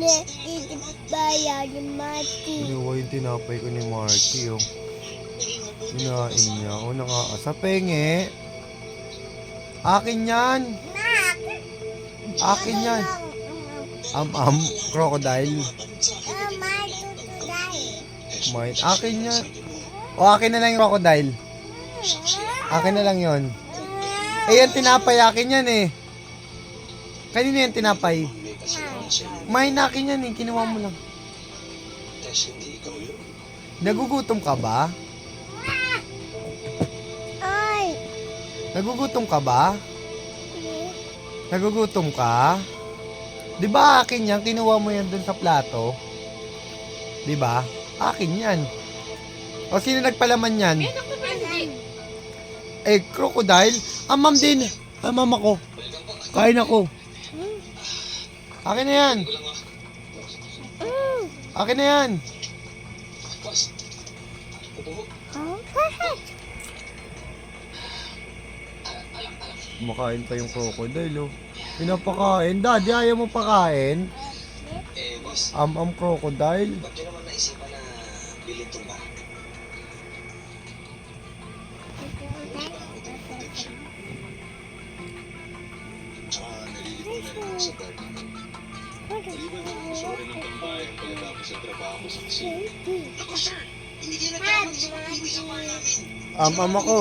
Ne, itibaya ni Marty. Kinuha yung tinapay ko ni Marky, oh. Kinain niya. O, naka... Sa penge. Akin yan. Akin yan. Am-am. Crocodile. Mine. Akin yan. O, akin na lang yung crocodile. Akin na lang yon. Eh, yan tinapay. Akin yan, eh. Kanino yan tinapay? Mine, akin yan, eh. Kinuha mo lang. Nagugutom ka ba? Ay! Nagugutom ka ba? Nagugutom ka? Di ba akin yan? Kinuha mo yan dun sa plato? Di ba? Akin yan. O sino nagpalaman yan? Eh, naku, hindi. Eh, crocodile? Ah, ma'am din. Ah, ma'am ako. Kain ako. Akin na yan. Akin na yan. Kumakain pa yung crocodile, oh. Pinapakain. Daddy, ayaw mo pakain? Am-am crocodile. Ba't yun naman naisipan na bilhin itong ba? Tsaka nalilito na rin sa garden. Gusto ko rin ng tambayan pagkatapos sa trabaho sa kusina. Ako sir, hindi kayo nagkakaroon sa mga iwi sa bar namin. Am-am ako.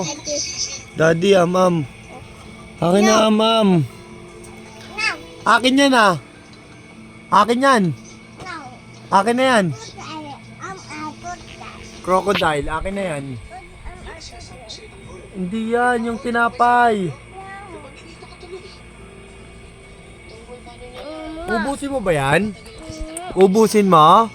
Daddy, am-am. Akin na, am-am. Akin yan, ah. Akin yan. Akin na yan. Crocodile, akin na yan. Hindi yan, yung tinapay. Ubusin mo ba yan? Ubusin mo?